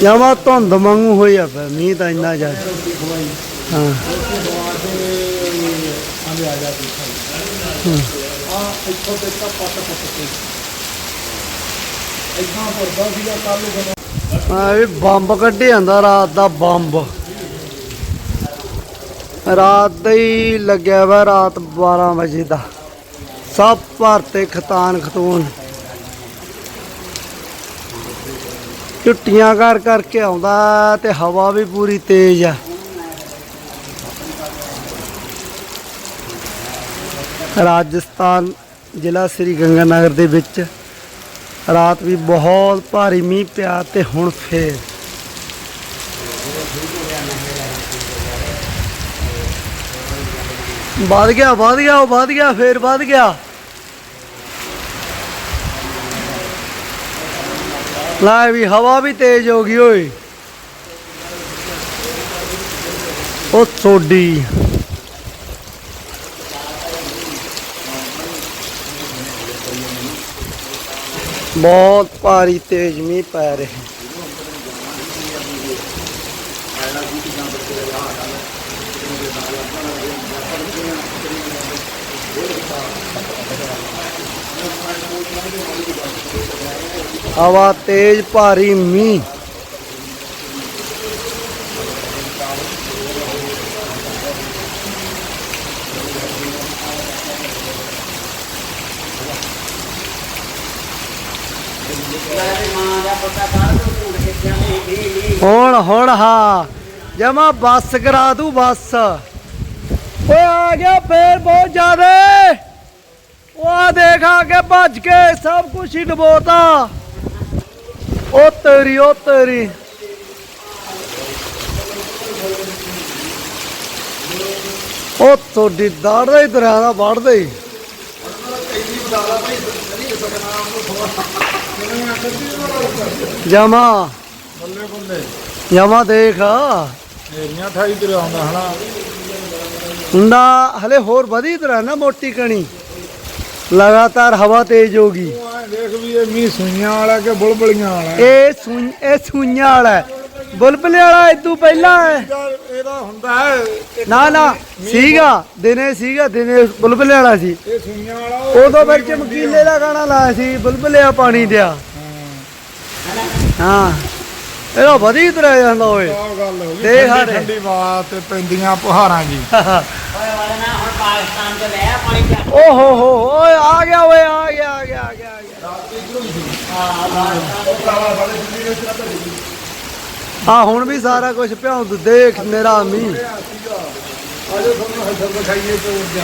ਜਮਾ ਧੁੰਦ ਵਾਂਗੂ ਹੋਇਆ ਪਿਆ ਮੀਂਹ ਤਾਂ ਇੰਨਾ ਜ਼ਿਆਦਾ। ਹਾਂ। ਆ ਵੀ ਬੰਬ ਕੱਢੇ ਜਾਂਦਾ ਰਾਤ ਦਾ ਬੰਬ। ਰਾਤ ਦਾ ਹੀ ਲੱਗਿਆ ਵਾ ਰਾਤ 12 ਵਜੇ ਦਾ। ਸਭ ਭਰਤੇ ਖਤਾਨ ਖਤੂਨ। ਝੁੱਟੀਆਂ ਕਰ ਕਰਕੇ ਆਉਂਦਾ ਤੇ ਹਵਾ ਵੀ ਪੂਰੀ ਤੇਜ਼ ਆ। ਰਾਜਸਥਾਨ ਜ਼ਿਲ੍ਹਾ ਸ੍ਰੀ ਗੰਗਾਨਗਰ ਦੇ ਵਿੱਚ ਰਾਤ ਵੀ ਬਹੁਤ ਭਾਰੀ ਮੀਂਹ ਪਿਆ ਤੇ ਹੁਣ ਫੇਰ ਵੱਧ ਗਿਆ ਵੱਧ ਗਿਆ ਉਹ ਵੱਧ ਗਿਆ, ਫੇਰ ਵੱਧ ਗਿਆ। ਲੈ ਵੀ ਹਵਾ ਵੀ ਤੇਜ਼ ਹੋ ਗਈ ਓਏ ਉਹ ਸੋਡੀ ਬਹੁਤ ਭਾਰੀ ਤੇਜ਼ ਮੀਂਹ ਪੈ ਰਿਹਾ ਹਵਾ ਤੇਜ਼, ਭਾਰੀ ਮੀਂਹ। ਹੁਣ ਹੁਣ, ਹਾਂ। ਜਮਾ ਬੱਸ ਕਰਾ ਦੂ ਬੱਸ। ਓਏ, ਆ ਗਿਆ ਫੇਰ ਬਹੁਤ ਜ਼ਿਆਦੇ। ਉਹ ਆ ਦੇਖ, ਆ ਕੇ ਭੱਜ ਕੇ ਸਭ ਕੁਝ ਹੀ ਡਬੋਤਾ ਉਹ ਤੇਰੀ ਉਹ ਤੇਰੀ ਉਹ ਤੁਹਾਡੀ ਦਾੜਦਾ ਹੀ ਦਰਿਆ ਦਾ ਵੜਦਾ ਹੀ ਜਮਾ ਬੱਲੇ ਬੱਲੇ ਜਮਾ ਦੇਖ ਮੇਰੀਆਂ ਠਾਈ ਤੇ ਆਉਂਦਾ ਹਨਾ ਹੁੰਦਾ ਲਗਾਤਾਰ ਹਵਾ ਤੇਜ਼ ਹੋਗੀ ਤੂੰ ਐਂ ਦੇਖ ਵੀ ਇਹ ਮੀਂਹ ਸੁਈਆਂ ਵਾਲਾ ਕਿ ਬੁਲਬੁਲੀਆਂ ਵਾਲਾ ਇਹ ਸੂਈ ਇਹ ਸੂਈਆਂ ਵਾਲਾ ਹੈ। ਬੁਲਬੁਲੇ ਵਾਲਾ ਇਦੋਂ ਪਹਿਲਾਂ ਹੈ। ਇਹਦਾ ਹੁੰਦਾ ਹੈ ਇੱਕ ਨਾ ਨਾ ਸੀਗਾ ਦਿਨੇ ਸੀਗਾ ਦਿਨੇ ਬੁਲਬੁਲੇ ਵਾਲਾ ਸੀ। ਇਹ ਸੁਈਆਂ ਵਾਲਾ ਉਹ ਉਦੋਂ ਫਿਰ ਚਮਕੀਲੇ ਦਾ ਗਾਣਾ ਲਾਇਆ ਸੀ ਬੁਲਬੁਲਿਆ ਪਾਣੀ ਦਿਆ। ਹਾਂ। ਇਹਦਾ ਵਧੀ ਤਰ੍ਹਾਂ ਜਾਂਦਾ ਓਏ। ਆਹ ਗੱਲ ਹੋ ਗਈ ਠੰਡੀ ਹਾਰੇ। ਠੰਡੀ ਬਾਤ ਤੇ ਪੈਂਦੀਆਂ ਪੁਹਾਰਾਂ ਜੀ। ਓ ਹੋ ਹੋ ਓਏ, ਆ ਗਿਆ ਓਏ, ਆ ਗਿਆ ਆ ਗਿਆ ਆ ਗਿਆ ਆ ਗਿਆ। ਆ ਹੁਣ ਵੀ ਸਾਰਾ ਕੁਝ ਭਿਉਂ ਦੇਖ ਮੇਰਾ ਮੀ ਆਜੋ ਤੁਹਾਨੂੰ ਹੱਥ ਦਿਖਾਈਏ ਤੇ ਉੱਡ